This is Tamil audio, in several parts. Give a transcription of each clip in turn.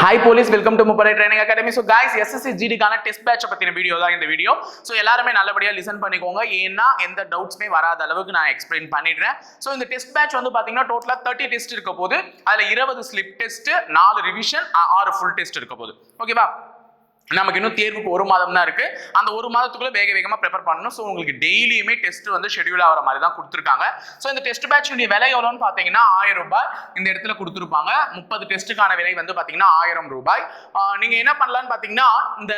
Hi police welcome to Muppadai training academy so guys SSC ஜிடிக்கான test பேட்சை பற்றின வீடியோ தான் இந்த வீடியோ ஸோ எல்லாருமே நல்லபடியாக லிசன் பண்ணிக்கோங்க. ஏன்னா எந்த டவுட்ஸுமே வராத அளவுக்கு நான் எக்ஸ்பிளைன் பண்ணிடுறேன். ஸோ இந்த டெஸ்ட் பேட்ச் வந்து பார்த்தீங்கன்னா டோட்டலாக தேர்ட்டி டெஸ்ட் இருக்க போது அதில் இருபது ஸ்லிப் டெஸ்ட் நாலு ரிவிஷன் ஆறு ஃபுல் டெஸ்ட் இருக்க போகுது. ஓகேவா நமக்கு இன்னும் தேர்வுக்கு ஒரு மாதம் தான் இருக்கு. அந்த ஒரு மாதத்துக்குள்ள வேக வேகமாக ப்ரிப்பேர் பண்ணணும். ஸோ உங்களுக்கு டெய்லியுமே டெஸ்ட் வந்து ஷெடியூல் ஆகிற மாதிரி தான் கொடுத்துருக்காங்க. ஸோ இந்த டெஸ்ட் பேட்சினுடைய விலை எவ்வளோன்னு பார்த்தீங்கன்னா ஆயிரம் ரூபாய் இந்த இடத்துல கொடுத்துருப்பாங்க. முப்பது டெஸ்ட்டுக்கான விலை வந்து பார்த்தீங்கன்னா ஆயிரம் ரூபாய். நீங்கள் நீங்க என்ன பண்ணலான்னு பார்த்தீங்கன்னா இந்த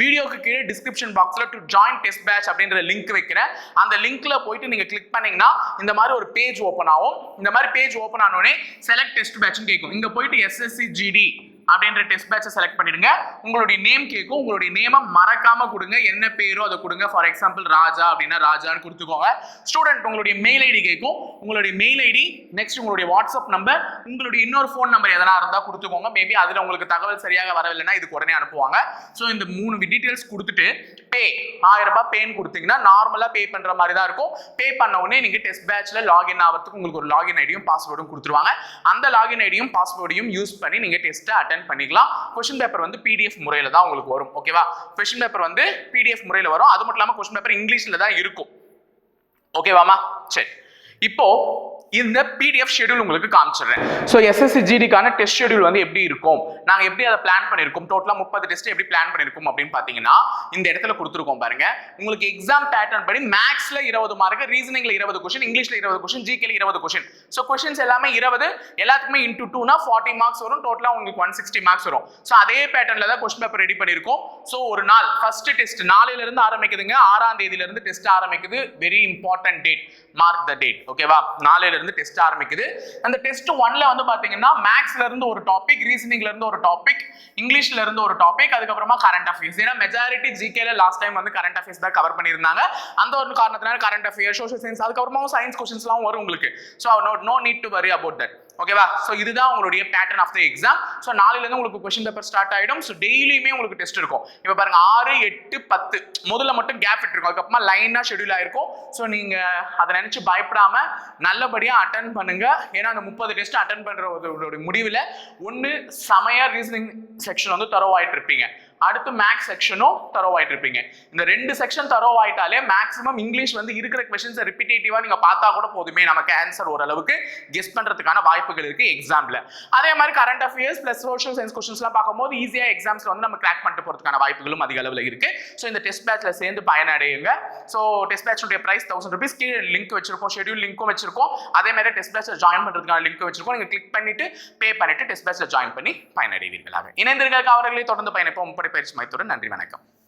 வீடியோக்கு கீழே டிஸ்கிரிப்ஷன் பாக்ஸில் டு ஜாயின் டெஸ்ட் பேட்ச் அப்படின்ற லிங்க் வைக்கிறேன். அந்த லிங்க்ல போயிட்டு நீங்கள் கிளிக் பண்ணீங்கன்னா இந்த மாதிரி ஒரு பேஜ் ஓப்பன் ஆகும். இந்த மாதிரி பேஜ் ஓப்பன் ஆனோடனே செலக்ட் டெஸ்ட் பேட்ச்னு கேட்கும். இங்கே போயிட்டு எஸ்எஸ்சி ஜிடி அப்படின்ற டெஸ்ட் பேட்சை செலக்ட் பண்ணிடுங்க. உங்களுடைய நேம் கேட்கும் உங்களுடைய நேமை மறக்காம கொடுங்க. என்ன பேரோ அதை கொடுங்க. ஃபார் எக்ஸாம்பிள் ராஜா அப்படின்னா ராஜான்னு கொடுத்துக்கோங்க. ஸ்டூடெண்ட் உங்களுடைய மெயில் ஐடி கேட்கும் உங்களுடைய மெயில் ஐடி நெக்ஸ்ட் உங்களுடைய வாட்ஸ்அப் நம்பர் உங்களுடைய இன்னொரு ஃபோன் நம்பர் எதனா இருந்தா கொடுத்துக்கோங்க. மேபி அதுல உங்களுக்கு தகவல் சரியாக வரவில்லைன்னா இதுக்கு உடனே அனுப்புவாங்க. ஸோ இந்த மூணு டீட்டெயில்ஸ் கொடுத்துட்டு பே ஆயிரம் ரூபாய் பேன்னு கொடுத்தீங்கன்னா நார்மலா பே பண்ற மாதிரி தான் இருக்கும். பே பண்ண உடனே நீங்க டெஸ்ட் பேட்ச்ல லாகின் ஆகிறதுக்கு உங்களுக்கு ஒரு லாகின் ஐடியும் பாஸ்வேர்டும் கொடுத்துருவாங்க. அந்த லாகின் ஐடியும் பாஸ்வேர்டையும் யூஸ் பண்ணி நீங்க டெஸ்ட்டை அட்டன் பண்ணிக்கலாம். கொஸ்டின் பேப்பர் வந்து பிடிஎஃப் முறையில தான் உங்களுக்கு வரும். ஓகேவா கொஸ்டின் பேப்பர் வந்து பிடிஎஃப் முறையில வரும். அது மட்டும் இல்லாம கொஸ்டின் பேப்பர் இங்கிலீஷ்ல தான் இருக்கும். ஓகேவாமா சரி. இப்போ இந்த பிடிஎஃப் ஷெடியூல் உங்களுக்கு காமிச்சிடுறேன். ஸோ எஸ்எஸ்சி ஜிடிக்கான டெஸ்ட் ஷெடியூல் வந்து எப்படி இருக்கும்? நாங்கள் எப்படி அதை பிளான் பண்ணியிருக்கோம்? டோட்டலாக முப்பது டெஸ்ட் எப்படி பிளான் பண்ணியிருக்கோம் அப்படின்னு பார்த்தீங்கன்னா இந்த இடத்துல கொடுத்துருக்கோம் பாருங்க. உங்களுக்கு எக்ஸாம் பேட்டர்ன் படி மேக்ஸில் இருபது மார்க் ரீசனிங்ல இருபது கொஸ்டின் இங்கிலீஷில் இருபது கொஸ்டின் ஜிகேல இருபது கொஸ்டின் ஸோ கொஸ்டின்ஸ் எல்லாமே இருபது எல்லாத்துக்குமே இன்டூ டூனா ஃபார்ட்டி மார்க்ஸ் வரும். டோட்டலாக உங்களுக்கு ஒன் சிக்ஸ்டி மார்க்ஸ் வரும். ஸோ அதே பேட்டர்னில் தான் கொஸ்டின் பேப்பர் ரெடி பண்ணியிருக்கோம். ஸோ ஒரு நாள் ஃபர்ஸ்ட் டெஸ்ட் நாளையிலேருந்து ஆரம்பிக்குதுங்க. ஆறாம் தேதியிலேருந்து டெஸ்ட் ஆரம்பிக்குது. Very important date mark the date ஓகேவா நாளையில இருந்து டெஸ்ட் ஆரம்பிக்குது. அந்த டெஸ்ட் ஒன்ல வந்து பாத்தீங்கன்னா மேக்ஸ்ல இருந்து ஒரு டாபிக் ரீசனிங்ல இருந்து ஒரு டாபிக் இங்கிலீஷ்ல இருந்து ஒரு டாபிக் அதுக்கப்புறமா கரண்ட் அஃபேர்ஸ் ஏன்னா மெஜாரிட்டி ஜிகேல லாஸ்ட் டைம் வந்து கரண்ட் அஃபேர்ஸ் தான் கவர் பண்ணியிருந்தாங்க. அந்த ஒரு காரணத்தினால கரண்ட் அஃபேர்ஸ் சோஷியல் சயின்ஸ் அதுக்கப்புறமா சயின்ஸ் கொஸ்டின்ஸ்லாம் வரும் உங்களுக்கு. So no no need to worry about that ஓகேவா ஸோ இதுதான் உங்களுடைய pattern of the exam so நாளையிலேருந்து உங்களுக்கு கொஸ்டின் பேப்பர் ஸ்டார்ட் ஆகிடும் ஸோ டெய்லியுமே உங்களுக்கு டெஸ்ட் இருக்கும். இப்போ பாருங்க ஆறு எட்டு பத்து. முதல்ல மட்டும் கேப் விட்டுருக்கும் அதுக்கப்புறமா லைனாக ஷெடியூல் ஆயிருக்கும். ஸோ நீங்கள் அதை நினச்சி பயப்படாமல் நல்லபடியாக அட்டன் பண்ணுங்க. ஏன்னா அந்த முப்பது டெஸ்ட் அட்டன் பண்ணுற ஒரு முடிவில் ஒன்று செமையாக ரீசனிங் செக்ஷன் வந்து தரவாயிட்டு இருப்பீங்க. அடுத்து மேக்ஸ் செக்ஷனும் தரோவாயிட்டு இருப்பீங்க இந்த ரெண்டு செக்ஷன் தரோவாயிட்டாலே மேக்ஸிமம் இங்கிலீஷ் வந்து இருக்கிற கொஸ்டின்ஸ் ரிப்பிட்டேட்டிவா நீங்க பார்த்தா கூட போதுமே. நமக்கு ஆன்சர் ஓரளவுக்கு கெஸ் பண்றதுக்கான வாய்ப்புகள் இருக்கு எக்ஸாம்ல அதே மாதிரி current affairs plus social science கொஸ்டின்ஸ்லாம் பார்க்கும்போது ஈஸியா எக்ஸாம்ஸ்ல வந்து நம்ம கிராக் பண்ணிட்டு போறதுக்கான வாய்ப்புகளும் அதிக அளவில் இருக்கு. ஸோ இந்த டெஸ்ட் பேட்ச்ல சேர்ந்து பயனடையுங்க. ஸோ டெஸ்ட் பேட்சுடைய பிரைஸ் தௌசண்ட் ருபீஸ் கீழே லிங்க் வச்சிருக்கோம் ஷெடியூல் லிங்க்கும் வச்சிருக்கோம். அதே மாதிரி டெஸ்ட் பேட்ச்ல ஜாயின் பண்றதுக்கான லிங்க் வச்சிருக்கோம். நீங்க கிளிக் பண்ணிட்டு பே பண்ணிட்டு டெஸ்ட் பேட்ச்ல ஜாயின் பண்ணி பயனடைவீர்களாக. இணைந்திருக்க அவர்களை தொடர்ந்து பயணிப்போம். படைப்பயிற்சி பயிற்சி மையத்துடன் நன்றி வணக்கம்.